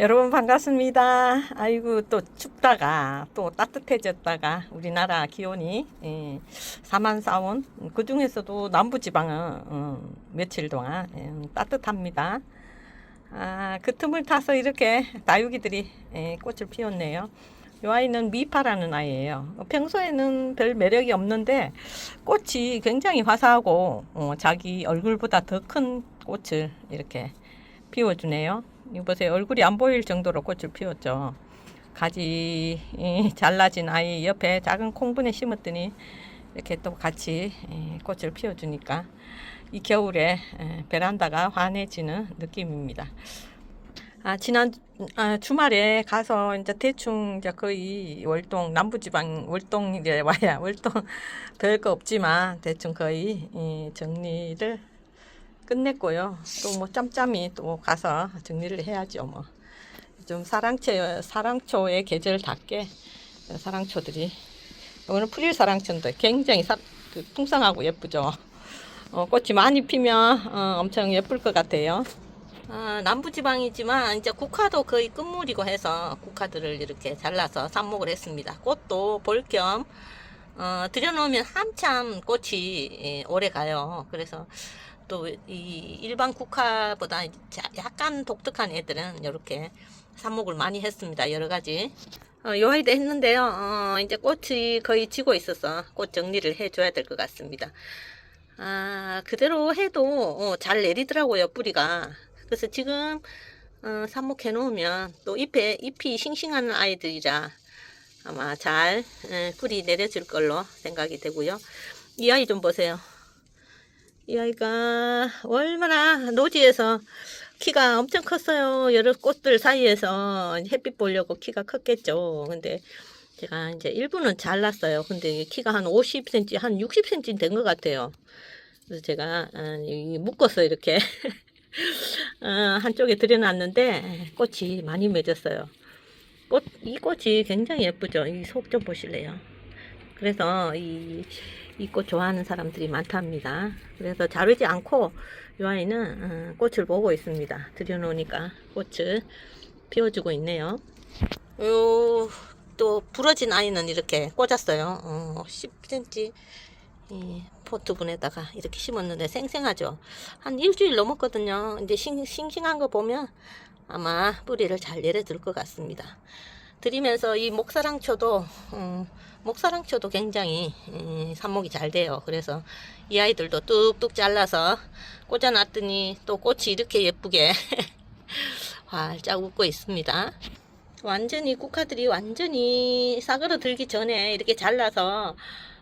여러분 반갑습니다. 아이고 또 춥다가 또 따뜻해졌다가 우리나라 기온이 예, 4만 사온 그 중에서도 남부지방은 어, 며칠 동안 예, 따뜻합니다. 아, 그 틈을 타서 이렇게 다육이들이 예, 꽃을 피웠네요. 이 아이는 미파라는 아이예요. 평소에는 별 매력이 없는데 꽃이 굉장히 화사하고 어, 자기 얼굴보다 더 큰 꽃을 이렇게 피워주네요. 이거 보세요. 얼굴이 안 보일 정도로 꽃을 피웠죠. 가지 이, 잘라진 아이 옆에 작은 콩분에 심었더니 이렇게 또 같이 이, 꽃을 피워주니까 이 겨울에 에, 베란다가 환해지는 느낌입니다. 아, 지난 아, 주말에 가서 이제 대충 이제 거의 월동 남부지방 월동 이제 와야 월동 별거 없지만 대충 거의 이, 정리를 끝냈고요. 또 뭐 짬짬이 또 가서 정리를 해야죠. 뭐 좀 사랑초 사랑초의 계절답게 사랑초들이 오늘 풀일 사랑초인데 굉장히 사, 그 풍성하고 예쁘죠. 어, 꽃이 많이 피면 어, 엄청 예쁠 것 같아요. 아, 남부지방이지만 이제 국화도 거의 끝물이고 해서 국화들을 이렇게 잘라서 삽목을 했습니다. 꽃도 볼겸 어, 들여놓으면 한참 꽃이 예, 오래 가요. 그래서 또 이 일반 국화보다 자- 약간 독특한 애들은 이렇게 삽목을 많이 했습니다. 여러 가지. 어, 요 아이도 했는데요. 어, 이제 꽃이 거의 지고 있어서 꽃 정리를 해줘야 될 것 같습니다. 아, 그대로 해도 어, 잘 내리더라고요, 뿌리가. 그래서 지금 어, 삽목해 놓으면 또 잎에 잎이 싱싱한 아이들이라 아마 잘 에, 뿌리 내려질 걸로 생각이 되고요. 이 아이 좀 보세요. 이 아이가 얼마나 노지에서 키가 엄청 컸어요. 여러 꽃들 사이에서 햇빛 보려고 키가 컸겠죠. 근데 제가 이제 일부는 잘랐어요. 근데 키가 한 50cm, 한 60cm 된 것 같아요. 그래서 제가 아, 이 묶어서 이렇게 어, 한쪽에 들여놨는데 꽃이 많이 맺었어요. 꽃, 이 꽃이 굉장히 예쁘죠. 이 속 좀 보실래요? 그래서 이, 이 꽃 좋아하는 사람들이 많답니다. 그래서 자르지 않고 이 아이는 어, 꽃을 보고 있습니다. 들여놓으니까 꽃을 피워주고 있네요. 요, 또 부러진 아이는 이렇게 꽂았어요. 어, 10cm 이 포트분에다가 이렇게 심었는데 생생하죠. 한 일주일 넘었거든요. 이제 싱, 싱싱한 거 보면 아마 뿌리를 잘 내려줄 것 같습니다. 드리면서 이 목사랑초도 음, 목사랑초도 굉장히 음, 삽목이 잘 돼요. 그래서 이 아이들도 뚝뚝 잘라서 꽂아놨더니 또 꽃이 이렇게 예쁘게 활짝 웃고 있습니다. 완전히 국화들이 완전히 싸그러 들기 전에 이렇게 잘라서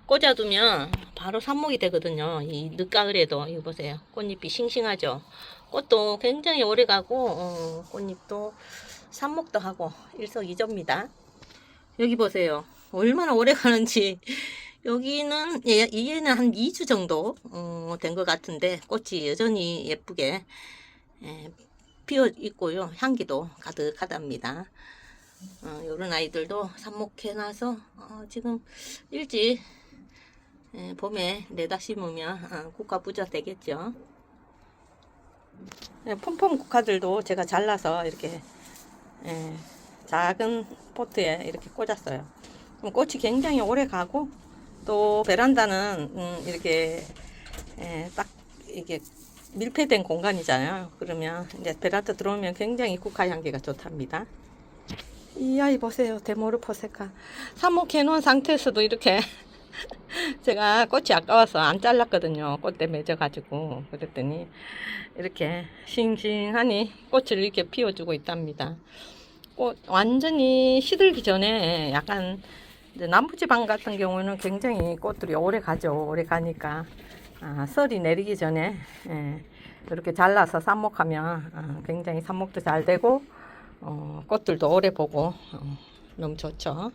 꽂아두면 바로 삽목이 되거든요. 이 늦가을에도 이거 보세요. 꽃잎이 싱싱하죠. 꽃도 굉장히 오래 가고 어, 꽃잎도 삽목도 하고 일석이조입니다. 여기 보세요. 얼마나 오래 가는지 여기는 얘, 얘는 한 2주 정도 어, 된것 같은데 꽃이 여전히 예쁘게 예, 피어 있고요. 향기도 가득하답니다. 어, 이런 아이들도 삽목해놔서 어, 지금 일찍 예, 봄에 내다 심으면 어, 국화 부자 되겠죠. 예, 폼폼 국화들도 제가 잘라서 이렇게 예, 작은 포트에 이렇게 꽂았어요. 그럼 꽃이 굉장히 오래 가고 또 베란다는 음, 이렇게 예, 딱 이게 밀폐된 공간이잖아요. 그러면 이제 베란다 들어오면 굉장히 국화 향기가 좋답니다. 이 아이 보세요. 데모르포세카. 삽목해 놓은 상태에서도 이렇게 제가 꽃이 아까워서 안 잘랐거든요. 꽃대 맺어가지고. 그랬더니 이렇게 싱싱하니 꽃을 이렇게 피워주고 있답니다. 꽃 완전히 시들기 전에 약간 남부지방 같은 경우는 굉장히 꽃들이 오래 가죠. 오래 가니까 아, 설이 내리기 전에 예, 이렇게 잘라서 삽목하면 아, 굉장히 삽목도 잘 되고 어, 꽃들도 오래 보고 어, 너무 좋죠.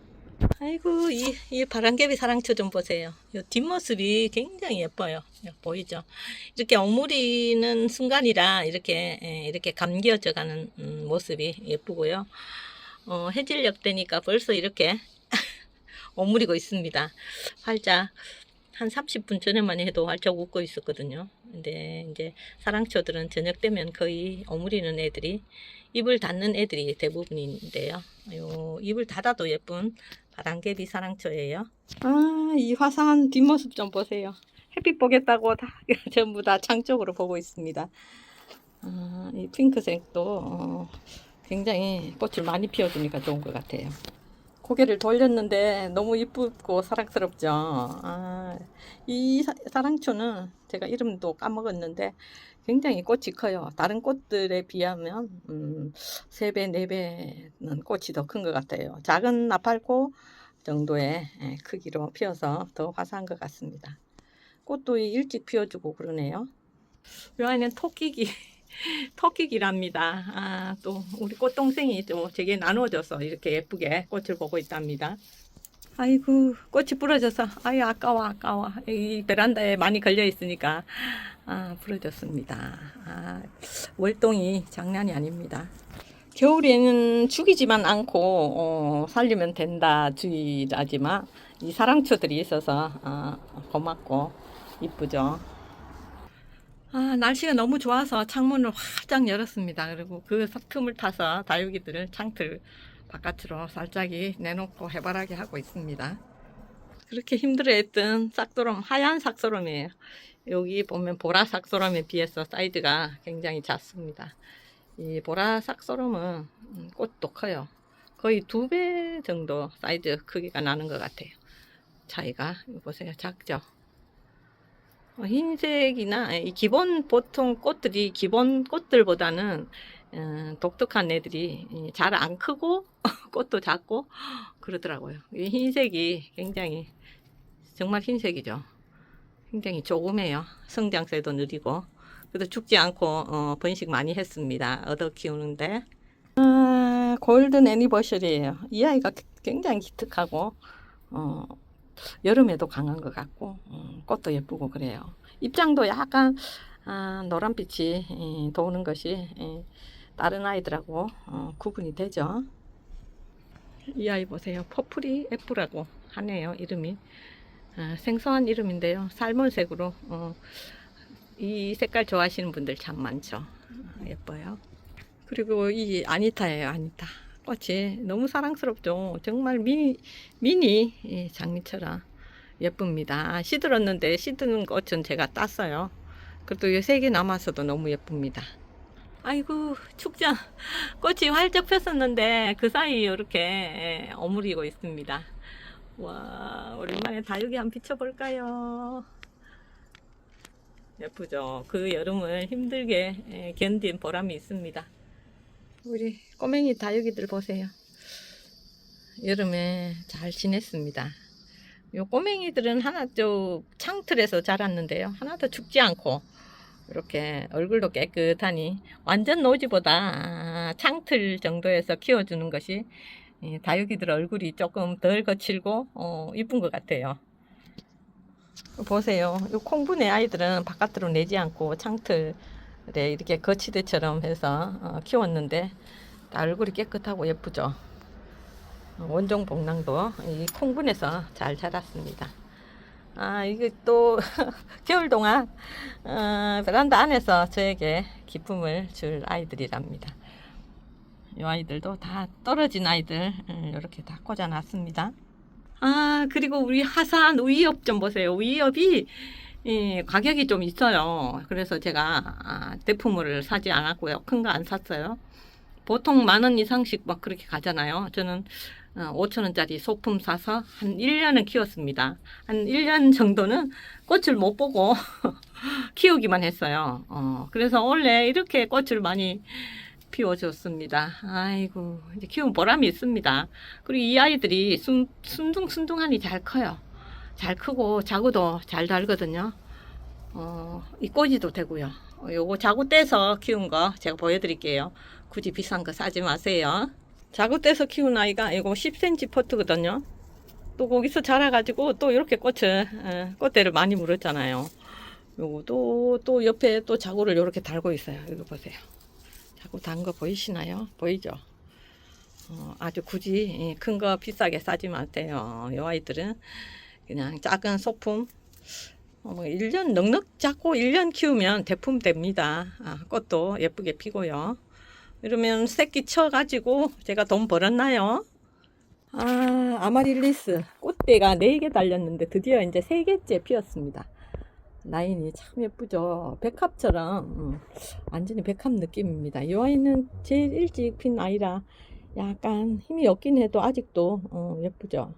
아이고 이, 이 바람개비 사랑초 좀 보세요. 이 뒷모습이 굉장히 예뻐요. 예, 보이죠? 이렇게 엉물이는 순간이라 이렇게 예, 이렇게 감겨져 가는 음, 모습이 예쁘고요. 어, 해질녘 되니까 벌써 이렇게 오므리고 있습니다. 활짝 한 30분 전에만 해도 활짝 웃고 있었거든요. 근데 이제 사랑초들은 저녁 되면 거의 오므리는 애들이 입을 닫는 애들이 대부분인데요. 요 입을 닫아도 예쁜 바람개비 사랑초예요. 아, 이 화사한 뒷모습 좀 보세요. 햇빛 보겠다고 다 전부 다 창 쪽으로 보고 있습니다. 아, 이 핑크색도 어, 굉장히 꽃을 많이 피워주니까 좋은 것 같아요. 고개를 돌렸는데 너무 이쁘고 사랑스럽죠. 아, 이 사, 사랑초는 제가 이름도 까먹었는데 굉장히 꽃이 커요. 다른 꽃들에 비하면 음, 3배, 4배는 꽃이 더 큰 것 같아요. 작은 나팔꽃 정도의 예, 크기로 피어서 더 화사한 것 같습니다. 꽃도 일찍 피워주고 그러네요. 이 안에는 토끼기, 토끼기랍니다. 아, 또 우리 꽃동생이 또 제게 나눠줘서 이렇게 예쁘게 꽃을 보고 있답니다. 아이고 꽃이 부러져서 아유 아까워 아까워 이 베란다에 많이 걸려 있으니까 아 부러졌습니다. 아, 월동이 장난이 아닙니다. 겨울에는 죽이지만 않고 어, 살리면 된다 주의라지만 이 사랑초들이 있어서 아, 고맙고 이쁘죠. 아 날씨가 너무 좋아서 창문을 활짝 열었습니다. 그리고 그 틈을 타서 다육이들을 창틀 바깥으로 살짝이 내놓고 해바라기 하고 있습니다. 그렇게 힘들어했던 싹도럼 하얀 삭소럼이에요. 여기 보면 보라 삭소럼에 비해서 사이즈가 굉장히 작습니다. 이 보라 삭소럼은 음, 꽃도 커요. 거의 두 배 정도 사이즈 크기가 나는 것 같아요. 차이가 보세요, 작죠? 어, 흰색이나 이 기본 보통 꽃들이 기본 꽃들보다는 음, 독특한 애들이 잘 안 크고 꽃도 작고 그러더라고요. 이 흰색이 굉장히 정말 흰색이죠. 굉장히 조그매요. 성장세도 느리고 그래도 죽지 않고 어, 번식 많이 했습니다. 얻어 키우는데 아, 골든 애니버셔리예요. 이 아이가 굉장히 기특하고 어, 여름에도 강한 것 같고 음, 꽃도 예쁘고 그래요. 입장도 약간 아, 노란빛이 예, 도는 것이 예, 다른 아이들하고 어, 구분이 되죠. 이 아이 보세요. 퍼플이 F라고 하네요. 이름이 아, 생소한 이름인데요. 살몬색으로 어, 이 색깔 좋아하시는 분들 참 많죠. 아, 예뻐요. 그리고 이 아니타예요. 아니타. 꽃이 너무 사랑스럽죠. 정말 미니 미니 이 장미처럼 예쁩니다. 시들었는데 시드는 꽃은 제가 땄어요. 그래도 세개 남았어도 너무 예쁩니다. 아이고 축장 꽃이 활짝 폈었는데 그 사이 이렇게 어무리고 있습니다. 와 오랜만에 다육이 한번 비춰볼까요? 예쁘죠. 그 여름을 힘들게 견딘 보람이 있습니다. 우리 꼬맹이 다육이들 보세요. 여름에 잘 지냈습니다. 요 꼬맹이들은 하나 저 창틀에서 자랐는데요. 하나도 죽지 않고 이렇게 얼굴도 깨끗하니 완전 노지보다 창틀 정도에서 키워주는 것이 이 다육이들 얼굴이 조금 덜 거칠고 어, 이쁜 것 같아요. 보세요. 이 콩분의 아이들은 바깥으로 내지 않고 창틀 에 이렇게 거치대처럼 해서 어, 키웠는데 다 얼굴이 깨끗하고 예쁘죠. 원종 복랑도 이 콩분에서 잘 자랐습니다. 아, 이게 또 겨울 동안 어, 베란다 안에서 저에게 기쁨을 줄 아이들이랍니다. 이 아이들도 다 떨어진 아이들 이렇게 다 꽂아놨습니다. 아, 그리고 우리 하산 우이업 좀 보세요. 우이업이 이 가격이 좀 있어요. 그래서 제가 아, 대품을 사지 않았고요. 큰 거 안 샀어요. 보통 만 원 이상씩 막 그렇게 가잖아요. 저는 5천 원짜리 소품 사서 한 1년은 키웠습니다. 한 1년 정도는 꽃을 못 보고 키우기만 했어요. 어, 그래서 원래 이렇게 꽃을 많이 피워줬습니다. 아이고, 이제 키운 보람이 있습니다. 그리고 이 아이들이 순, 순둥순둥하니 잘 커요. 잘 크고 자구도 잘 달거든요. 어, 이 꼬지도 되고요. 어, 요거 자구 떼서 키운 거 제가 보여드릴게요. 굳이 비싼 거 사지 마세요. 자구 떼서 키운 아이가 이거 10cm 포트거든요. 또 거기서 자라가지고 또 이렇게 꽃을 에, 꽃대를 많이 물었잖아요. 요거도 또 옆에 또 자구를 이렇게 달고 있어요. 이거 보세요. 자구 단 거 보이시나요? 보이죠? 어, 아주 굳이 큰 거 비싸게 싸지 마세요. 이 아이들은 그냥 작은 소품 어, 뭐 1년 넉넉 잡고 1년 키우면 대품 됩니다. 아, 꽃도 예쁘게 피고요. 이러면 새끼 쳐가지고 제가 돈 벌었나요? 아, 아마릴리스 꽃대가 4개 달렸는데 드디어 이제 3개째 피었습니다. 라인이 참 예쁘죠. 백합처럼 음, 완전히 백합 느낌입니다. 이 아이는 제일 일찍 핀 아이라 약간 힘이 없긴 해도 아직도 어, 예쁘죠.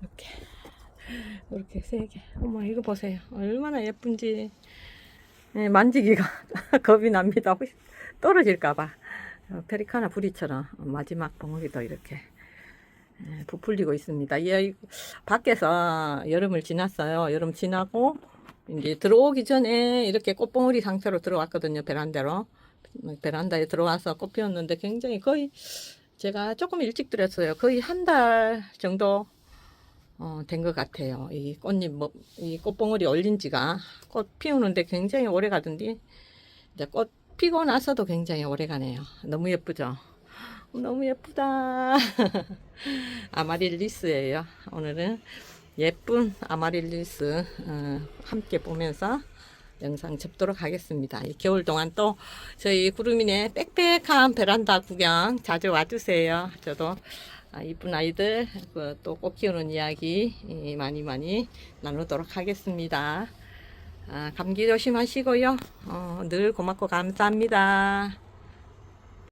이렇게 이렇게 세 개. 어머 이거 보세요. 얼마나 예쁜지 예, 만지기가 겁이 납니다. 떨어질까봐. 어, 페리카나 부리처럼 마지막 벙어리도 이렇게 예, 부풀리고 있습니다. 이 아이 밖에서 여름을 지났어요. 여름 지나고 이제 들어오기 전에 이렇게 꽃봉오리 상태로 들어왔거든요. 베란다로. 베란다에 들어와서 꽃 피웠는데 굉장히 거의 제가 조금 일찍 들었어요. 거의 한 달 정도 어, 된 것 같아요. 이 꽃잎, 뭐, 이 꽃봉오리 올린 지가 꽃 피우는데 굉장히 오래 가던데 이제 꽃 피고 나서도 굉장히 오래 가네요. 너무 예쁘죠? 너무 예쁘다. 아마릴리스예요. 오늘은 예쁜 아마릴리스 어, 함께 보면서 영상 접도록 하겠습니다. 이 겨울 동안 또 저희 구름이네 빽빽한 베란다 구경 자주 와주세요. 저도 아, 이쁜 아이들 그또꽃 키우는 이야기 이, 많이 많이 나누도록 하겠습니다. 아, 감기 조심하시고요. 어, 늘 고맙고 감사합니다.